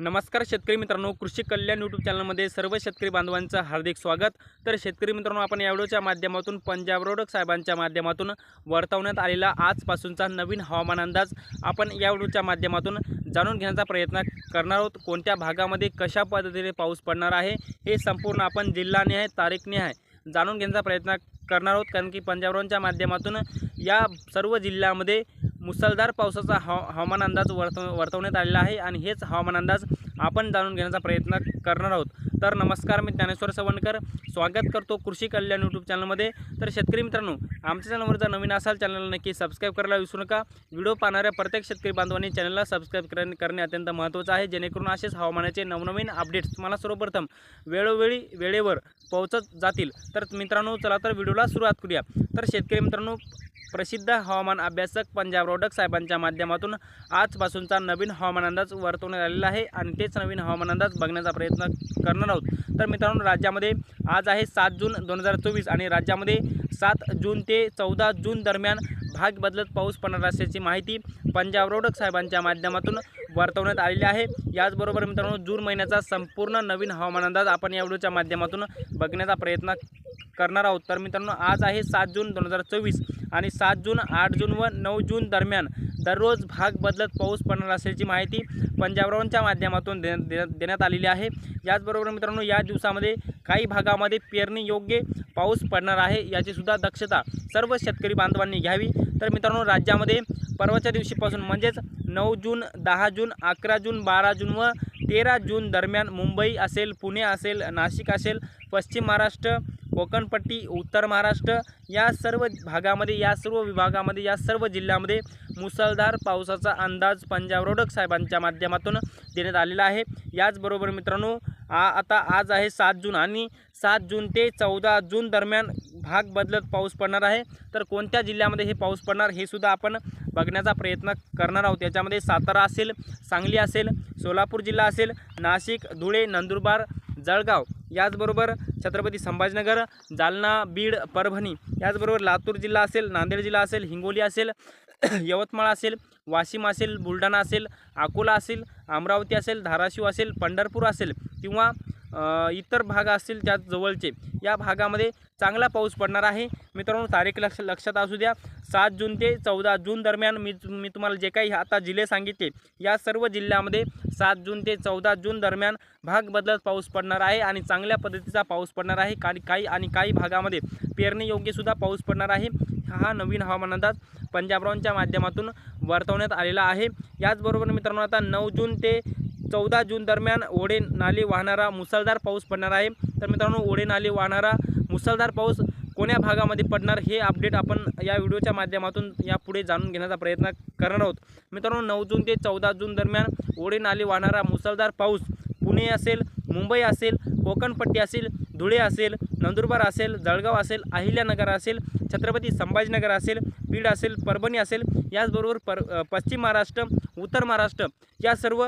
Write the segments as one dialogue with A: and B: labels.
A: नमस्कार शेतकरी मित्रांनो कृषी कल्याण यूट्यूब चॅनलमध्ये सर्व शेतकरी बांधवांचं हार्दिक स्वागत. तर शेतकरी मित्रांनो आपण या व्हिडिओच्या माध्यमातून पंजाब रोडक साहेबांच्या माध्यमातून वर्तवण्यात आलेला आजपासूनचा नवीन हवामान अंदाज आपण या व्हिडिओच्या माध्यमातून जाणून घेण्याचा प्रयत्न करणार आहोत. कोणत्या भागामध्ये कशा पद्धतीने पाऊस पडणार आहे हे संपूर्ण आपण जिल्हानिहाय तारीखनिहाय जाणून घेण्याचा प्रयत्न करणार आहोत. कारण की पंजाब रोडच्या माध्यमातून या सर्व जिल्ह्यामध्ये मुसळधार पावसाचा हवा हवामान अंदाज वर्तव वर्तवण्यात आलेला आहे आणि हेच हवामान अंदाज आपण जाणून घेण्याचा प्रयत्न करणार आहोत. तर नमस्कार मी ज्ञानेश्वर सवणकर स्वागत करतो कृषी कल्याण यूट्यूब चॅनलमध्ये तर शेतकरी मित्रांनो आमच्या चॅनलवर जर नवीन असाल चॅनलला नक्की सबस्क्राईब करायला विसरू नका. व्हिडिओ पाहणाऱ्या प्रत्येक शेतकरी बांधवांनी चॅनलला सबस्क्राईब करणे करणे अत्यंत महत्त्वाचं आहे. जेणेकरून असेच हवामानाचे नवनवीन अपडेट्स तुम्हाला सर्वप्रथम वेळोवेळी वेळेवर पोहोचत जातील. तर मित्रांनो चला तर व्हिडिओला सुरुवात करूया. तर शेतकरी मित्रांनो प्रसिद्ध हवामान अभ्यासक पंजाब रोडक साहेबांच्या माध्यमातून आजपासूनचा नवीन हवामान अंदाज वर्तवण्यात आलेला आहे. आणि तेच नवीन हवामान अंदाज बघण्याचा प्रयत्न करणार आहोत. तर मित्रांनो राज्यामध्ये आज आहे सात जून दोन हजार चोवीस आणि राज्यामध्ये सात जून ते चौदा जून दरम्यान भाग बदलत पाऊस पडणार असल्याची माहिती पंजाब रोडक साहेबांच्या माध्यमातून वर्तवण्यात आलेली आहे. याचबरोबर मित्रांनो जून महिन्याचा संपूर्ण नवीन हवामान अंदाज आपण या व्हिडिओच्या माध्यमातून बघण्याचा प्रयत्न करणार आहोत. तर मित्रांनो आज आहे सात जून दोन हजार चोवीस. आणि सात जून आठ जून व नऊ जून दरम्यान दररोज भाग बदलत पाऊस पडणार असल्याची माहिती पंजाबरावांच्या माध्यमातून दे देण्यात आलेली आहे. याचबरोबर मित्रांनो या दिवसामध्ये काही भागामध्ये पेरणी योग्य पाऊस पडणार आहे याचीसुद्धा दक्षता सर्व शेतकरी बांधवांनी घ्यावी. तर मित्रांनो राज्यामध्ये परवाच्या दिवशीपासून म्हणजेच नऊ जून दहा जून अकरा जून बारा जून व तेरा जून दरम्यान मुंबई असेल पुणे असेल नाशिक असेल पश्चिम महाराष्ट्र कोकणपट्टी उत्तर महाराष्ट्र या सर्व भागामध्ये या सर्व विभागामध्ये या सर्व जिल्ह्यामध्ये मुसळधार पावसाचा अंदाज पंजाब रोडक साहेबांच्या माध्यमातून देण्यात आलेला आहे. याचबरोबर मित्रांनो आ आता आज आहे सात जून आणि सात जून ते चौदा जून दरम्यान भाग बदलत पाऊस पडणार आहे. तर कोणत्या जिल्ह्यामध्ये हे पाऊस पडणार हे सुद्धा आपण बघण्याचा प्रयत्न करणार आहोत. त्याच्यामध्ये सातारा असेल सांगली असेल सोलापूर जिल्हा असेल नाशिक धुळे नंदुरबार जळगाव याचबरोबर छत्रपती संभाजीनगर जालना बीड परभणी याचबरोबर लातूर जिल्हा असेल नांदेड जिल्हा असेल हिंगोली असेल यवतमाळ असेल वाशिम असेल बुलढाणा असेल अकोला असेल अमरावती असेल धाराशिव असेल पंढरपूर असेल किंवा इतर भाग असतील त्या जवळचे. या भागामध्ये चांगला पाऊस पडणार आहे. मित्रांनो तारीख लक्ष लक्षात असू द्या. सात जून ते चौदा जून दरम्यान मी मी तुम्हाला जे काही आता जिल्हे सांगितले या सर्व जिल्ह्यामध्ये सात जून ते चौदा जून दरम्यान भाग बदलत पाऊस पडणार आहे आणि चांगल्या पद्धतीचा पाऊस पडणार आहे. काही काही आणि काही भागामध्ये पेरणीयोग्यसुद्धा पाऊस पडणार आहे. हा नवीन हवामान अंदाज पंजाबरावांच्या माध्यमातून वर्तवण्यात आलेला आहे. याचबरोबर मित्रांनो आता नऊ जून ते चौदा जून दरम्यान ओढे नाले वाहणारा मुसळधार पाऊस पडणार आहे. तर मित्रांनो ओढे नाले वाहणारा मुसळधार पाऊस कोण्या भागामध्ये पडणार हे अपडेट आपण या व्हिडिओच्या माध्यमातून यापुढे जाणून घेण्याचा प्रयत्न करणार आहोत. मित्रांनो नऊ जून ते चौदा जून दरम्यान ओढे नाले वाहणारा मुसळधार पाऊस पुणे असेल मुंबई असेल कोकणपट्टी असेल धुळे असेल नंदुरबार असेल जळगाव असेल अहिल्यानगर असेल छत्रपती संभाजीनगर असेल बीड असेल परभणी असेल याचबरोबर पर पश्चिम महाराष्ट्र उत्तर महाराष्ट्र या सर्व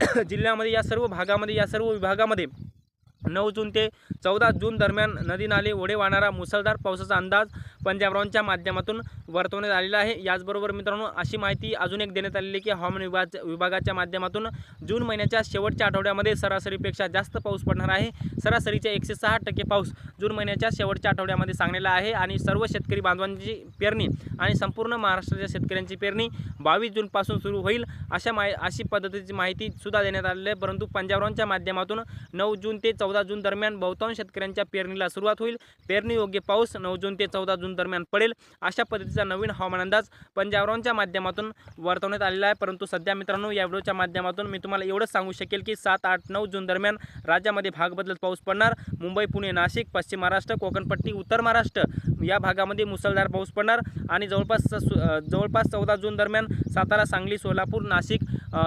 A: जिल्ह्यामध्ये या सर्व भागामध्ये या सर्व विभागामध्ये नऊ जून ते चौदा जून दरम्यान नदी नाले ओढे वाहणारा मुसळधार पावसाचा अंदाज पंजाबरावांच्या माध्यमातून वर्तवण्यात आलेला आहे. याचबरोबर मित्रांनो अशी माहिती अजून एक देण्यात आलेली की हवामान विभाग विभागाच्या माध्यमातून जून महिन्याच्या शेवटच्या आठवड्यामध्ये सरासरीपेक्षा जास्त पाऊस पडणार आहे. सरासरीच्या एकशे सहा टक्के पाऊस जून महिन्याच्या शेवटच्या आठवड्यामध्ये सांगलेला आहे आणि सर्व शेतकरी बांधवांची पेरणी आणि संपूर्ण महाराष्ट्राच्या शेतकऱ्यांची पेरणी बावीस जूनपासून सुरू होईल अशा माहि अशी पद्धतीची माहितीसुद्धा देण्यात आलेली आहे. परंतु पंजाबरावांच्या माध्यमातून नऊ जून ते चौदा चौदा जून दरम्यान बहुतांश शेतकऱ्यांच्या पेरणीला सुरुवात होईल. पेरणी योग्य पाऊस नऊ जून ते चौदा जून दरम्यान पडेल. अशा पद्धतीचा नवीन हवामान अंदाज पंजाबरावांच्या माध्यमातून वर्तवण्यात आलेला आहे. परंतु सध्या मित्रांनो या व्हिडिओच्या माध्यमातून मी तुम्हाला एवढंच सांगू शकेल की सात आठ नऊ जून दरम्यान राज्यामध्ये भाग बदलत पाऊस पडणार. मुंबई पुणे नाशिक पश्चिम महाराष्ट्र कोकणपट्टी उत्तर महाराष्ट्र या भागामध्ये मुसळधार पाऊस पडणार. आणि जवळपास सु- जवळपास चौदा जून दरम्यान सातारा सांगली सोलापूर नाशिक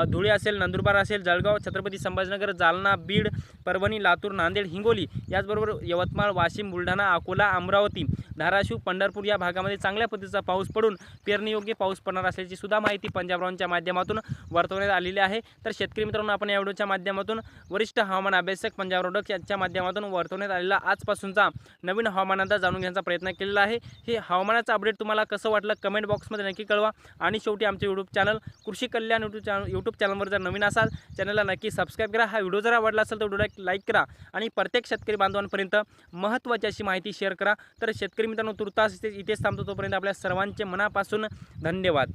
A: धुळे असेल नंदुरबार असेल जळगाव छत्रपती संभाजीनगर जालना बीड परभणी लातूर नांदेड हिंगोली याचबरोबर यवतमाळ वाशिम बुलढाणा अकोला अमरावती धाराशिव पंढरपूर या भागामध्ये चांगल्या पद्धतीचा पाऊस पडून पेरणीयोग्य पाऊस पडणार असल्याची सुद्धा माहिती पंजाबरावांच्या माध्यमातून वर्तवण्यात आलेली आहे. तर शेतकरी मित्रांनो आपण या व्हिडिओच्या माध्यमातून वरिष्ठ हवामान अभ्यासक पंजाब रोडक यांच्या माध्यमातून वर्तवण्यात आलेला आजपासूनचा नवीन हवामानाचा जाणून घेण्याचा प्रयत्न केलेला आहे. हे हवामानाचं अपडेट तुम्हाला कसं वाटलं कमेंट बॉक्समध्ये नक्की कळवा. आणि शेवटी आमचे यूट्यूब चॅनल कृषी कल्याण यूट्यूब चॅनल यूट्यूब चॅनलवर जर नवीन असाल चॅनलला नक्की सबस्क्राईब करा. हा व्हिडिओ जर आवडला असेल तर व्हिडिओला लाईक करा आणि प्रत्येक शेतकरी बांधवांपर्यंत महत्त्वाची अशी माहिती शेअर करा. तर शेतकरी मित्रांनो तुर्तास इथेच थांबतो. तोपर्यंत आपल्या सर्वांचे मनापासून धन्यवाद.